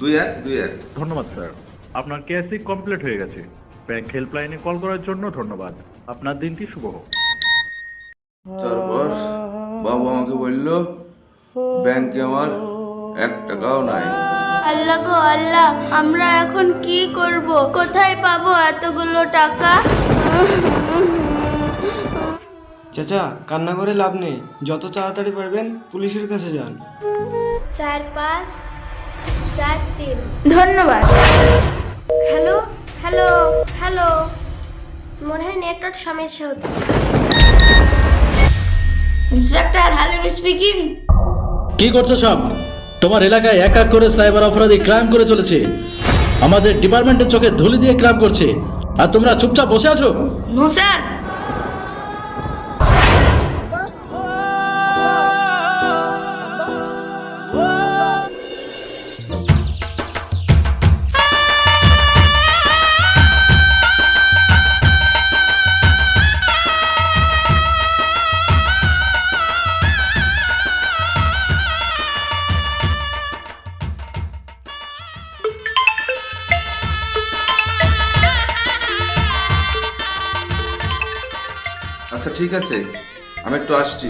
দুই এক দুই এক। ধন্যবাদ স্যার। আপনার কেসি কমপ্লিট হয়ে গেছে। ব্যাংক হেল্পলাইনে কল করার জন্য ধন্যবাদ। আপনার দিনটি শুভ হোক। তারপর বাবা আমাকে বলল ব্যাংকে আমার এক টাকাও নাই। আল্লাহ গো আল্লাহ আমরা এখন কি করব? কোথায় পাবো এতগুলো টাকা? চাচা কান্না করে লাভ নেই। যত তাড়াতাড়ি পারবেন পুলিশের কাছে যান। চার পাঁচ চার তিন ধন্যবাদ। Hello hello hello. মনে হয় নেটওয়ার্ক সমস্যা হচ্ছে। Inspector Halim speaking. কি করছ সব? তোমার এলাকায় এক এক করে সাইবার অপরাধী ক্রাইম করে চলেছে। আমাদের ডিপার্টমেন্টের চোখে ধুলি দিয়ে ক্রাইম করছে। আর তোমরা চুপচাপ বসে আছো? No sir. আচ্ছা ঠিক আছে। আমি একটু আসছি।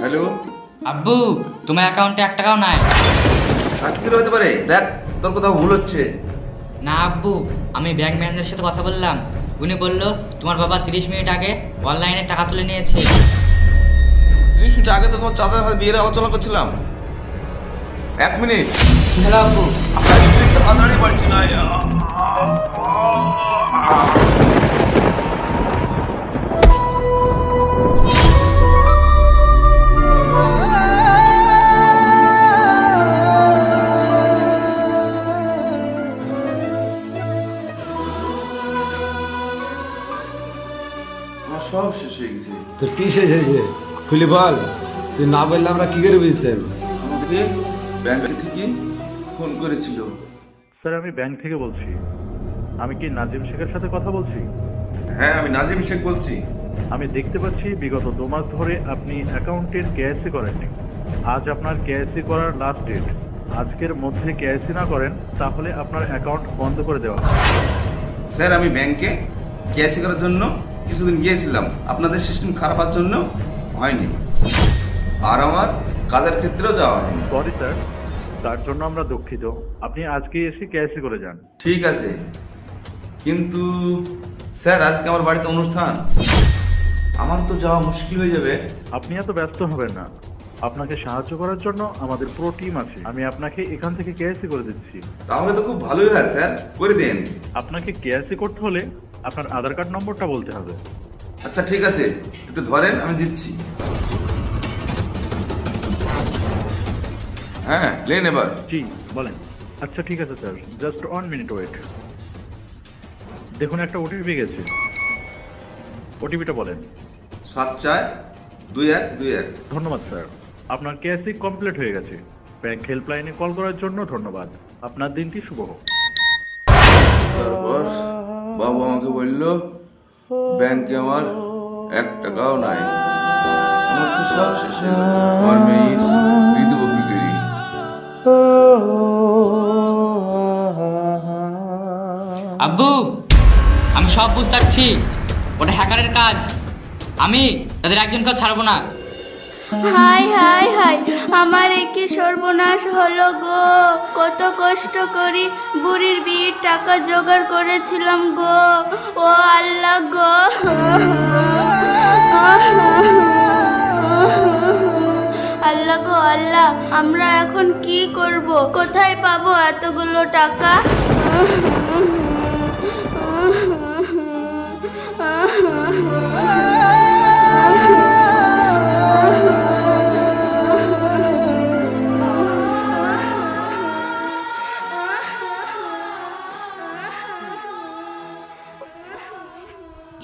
হ্যালো? আব্বু তোমার অ্যাকাউন্টে এক টাকাও নাই। আজকে হতে পারে? দেখ তোর কোথাও ভুল হচ্ছে। না আব্বু আমি ব্যাংক ম্যানেজারের সাথে কথা বললাম। উনি বলল তোমার বাবা তিরিশ মিনিট আগে অনলাইনে টাকা তুলে নিয়েছে। ত্রিশ মিনিট আগে তো তোমার চাঁদার সাথে বিয়ের আলোচনা করছিলাম। এক মিনিট। হ্যালো আব্বু। আপনার তাড়াতাড়ি পারছি না শেষ হয়েছে। খুলি বল তুই না বললে আমরা কি করে বুঝতেন আমাকে ব্যাংকে থেকে ফোন করেছিল। স্যার আমি ব্যাংক থেকে বলছি। আমি কি নাজিম শেখের সাথে কথা বলছি? হ্যাঁ আমি নাজিম শেখ বলছি। আমি দেখতে পাচ্ছি বিগত দু মাস ধরে আপনি অ্যাকাউন্টের কেএসসি করেননি। আজ আপনার কেএসসি করার লাস্ট ডেট আজকের মধ্যে কেআইসি না করেন তাহলে আপনার অ্যাকাউন্ট বন্ধ করে দেওয়া হবে। স্যার আমি ব্যাংকে কেআইসি করার জন্য কিছুদিন গিয়েছিলাম। আপনাদের সিস্টেম খারাপ হওয়ার জন্য হয়নি। আর আমার কাজের ক্ষেত্রেও যাওয়া হয়নি। সরি স্যার তার জন্য আমরা দুঃখিত। আপনি আজকে এসে কেএসসি করে যান। ঠিক আছে। কিন্তু স্যার আজকে আমার বাড়িতে অনুষ্ঠান। আমার তো যাওয়া মুশকিল হয়ে যাবে। আপনি এত ব্যস্ত হবেন না। আপনাকে সাহায্য করার জন্য আমাদের পুরো টিম আছে। আমি আপনাকে এখান থেকে কেএসসি করে দিচ্ছি। তাহলে তো খুব ভালোই হয় স্যার। করে দিন। আপনাকে কেএসসি করতে হলে আপনার আধার কার্ড নম্বরটা বলতে হবে। আচ্ছা ঠিক আছে। একটু ধরেন আমি দিচ্ছি। হ্যাঁ লেন এবার। জি বলেন। আচ্ছা ঠিক আছে sir. Just one minute wait. দেখুন একটা ওটিপি গেছে। ওটিপিটা বলেন। সাত চার দুই এক দুই এক। ধন্যবাদ স্যার। আপনার কেএসসি কমপ্লিট হয়ে গেছে। ব্যাংক হেল্পলাইনে কল করার জন্য ধন্যবাদ। আপনার দিনটি শুভ হোক। বাবা আমাকে বলল, ব্যাংকে আমার এক টাকাও নাই। আমার তো সব শেষ আমার মেয়ের আব্বু, আমি সব বুঝতে পারছি। ওটা হ্যাকারের কাজ। আমি তাদের একজনকেও ছাড়বো না। হাই হাই হাই, আমার কি সর্বনাশ হলো গো। কত কষ্ট করি বুড়ির বিয়ের টাকা জোগাড় করেছিলাম গো। ও আল্লাহ গো। আল্লাহ গো, আল্লাহ, আমরা এখন কি করব? কোথায় পাবো এতগুলো টাকা?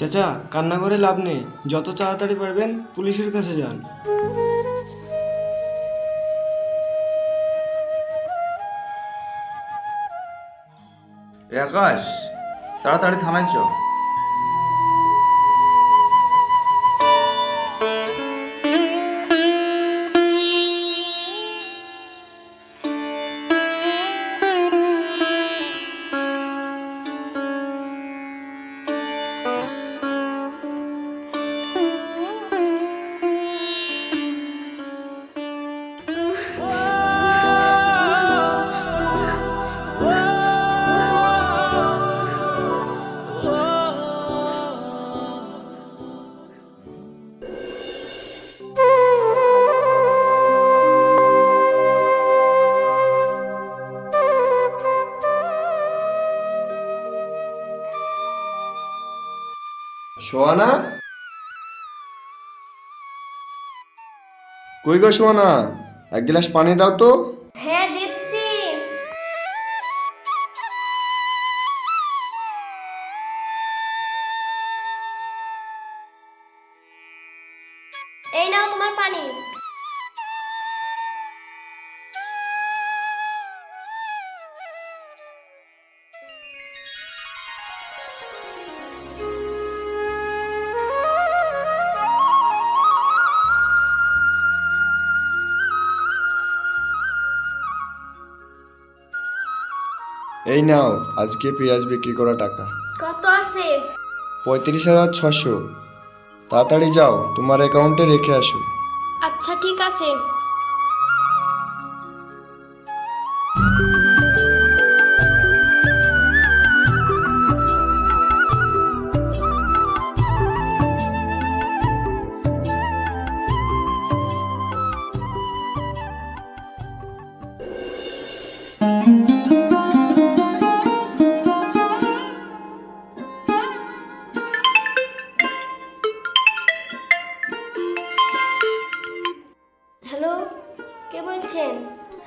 চাচা, কান্না করে লাভ নেই। যত তাড়াতাড়ি পারবেন, পুলিশের কাছে যান। আকাশ, তাড়াতাড়ি থানায় চ সোয়ানা কই গো সোয়ানা এক গ্লাস পানি দাও তো। হ্যাঁ দিচ্ছি। এই নাও তোমার পানি। এই নাও আজকে পেঁয়াজ বিক্রি করা টাকা। কত আছে? পঁয়ত্রিশ হাজার ছশো তাড়াতাড়ি যাও তোমার অ্যাকাউন্টে রেখে আসো। আচ্ছা ঠিক আছে।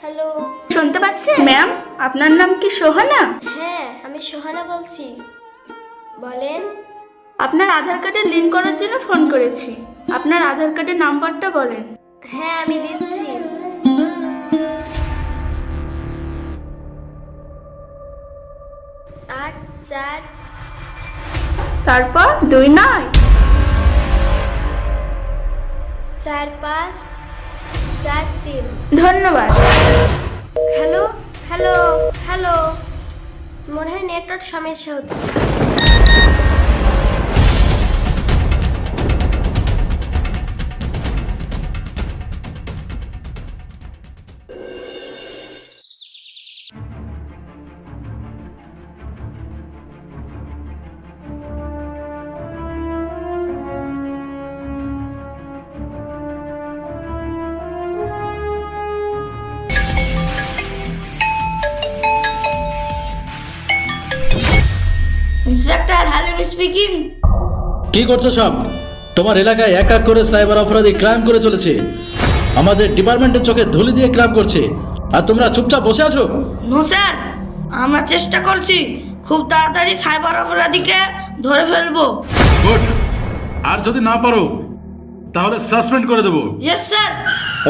হ্যালো। শুনতে পাচ্ছেন? ম্যাম আপনার নাম কি সোহানা? হ্যাঁ আমি সোহানা বলছি। বলেন। আপনার আধার কার্ডে লিঙ্ক করার জন্য ফোন করেছি। আপনার আধার কার্ডের নাম্বারটা বলেন। হ্যাঁ আমি দিচ্ছি। আট চার তারপর দুই নয়। চার পাঁচ চার তিন ধন্যবাদ। হ্যালো হ্যালো হ্যালো মনে হয় নেটওয়ার্ক সমস্যা হচ্ছে। হালিম স্পিকিং কি করছ সব? তোমার এলাকায় এক এক করে সাইবার অপরাধী ক্রাইম করে চলেছে। আমাদের ডিপার্টমেন্টের চোখে ধুলি দিয়ে ক্রাইম করছে। আর তোমরা চুপচাপ বসে আছো? নো স্যার আমরা চেষ্টা করছি খুব তাড়াতাড়ি সাইবার অপরাধীকে ধরে ফেলব। গুড আর যদি না পারো তাহলে সাসপেন্ড করে দেবো। ইয়েস স্যার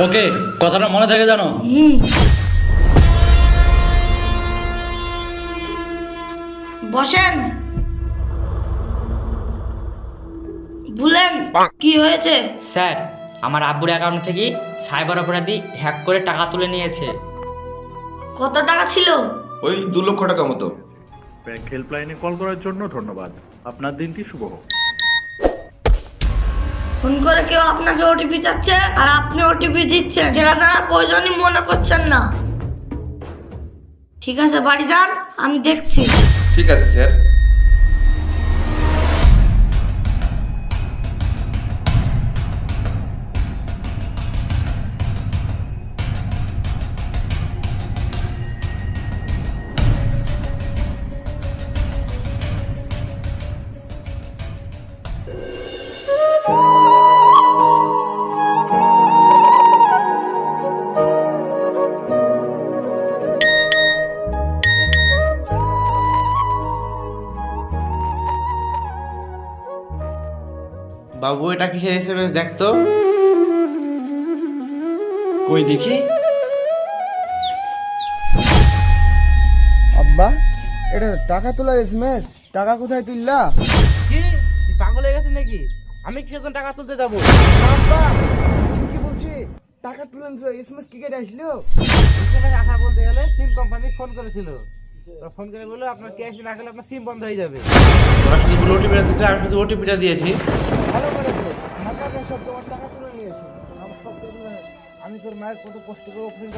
ওকে কথাটা মনে থাকে জানো? বসেন। কি হয়েছে? স্যার আমার আব্বুর অ্যাকাউন্ট থেকে সাইবার অপরাধী হ্যাক করে টাকা তুলে নিয়েছে। কত টাকা ছিল? ওই দু লক্ষ টাকা মতো। ব্যাংক হেল্পলাইনে কল করার জন্য ধন্যবাদ। আপনার দিনটি শুভ হোক। ফোন করে কেউ আপনাকে ওটিপি চাচ্ছে আর আপনি ওটিপি দিচ্ছেন। যেটা জানার প্রয়োজনই মনে করছেন না। ঠিক আছে বাড়ি যান আমি দেখছি। ঠিক আছে স্যার। বাবু এটা কিসের এসএমএস দেখতো কই দেখি। আব্বা এটা টাকা তোলার এসএমএস টাকা কোথায় তুললা? কি? তুই পাগল হয়ে গেছিস নাকি? আমি কিসের জন্য টাকা তুলতে যাব? আব্বা ঠিকই বলছি। টাকা তুলেন এসএমএস কি করে আসলো? এখানে আসা বলতে গেলে সিম কোম্পানি ফোন করেছিল। ফোন করে বলল আপনার ক্যাশ না গেলে আপনার সিম বন্ধ হয়ে যাবে। ওরা শুধু বলে ওটিপিটা দিতে আমি শুধু ওটিপিটা দিয়েছি। ভালো করেছ। ঢাকার সব তোমার টাকা তুলে নিয়েছে। আমার সব তুলে আমি তোর মায়ের কত কষ্ট করে ওপেনিং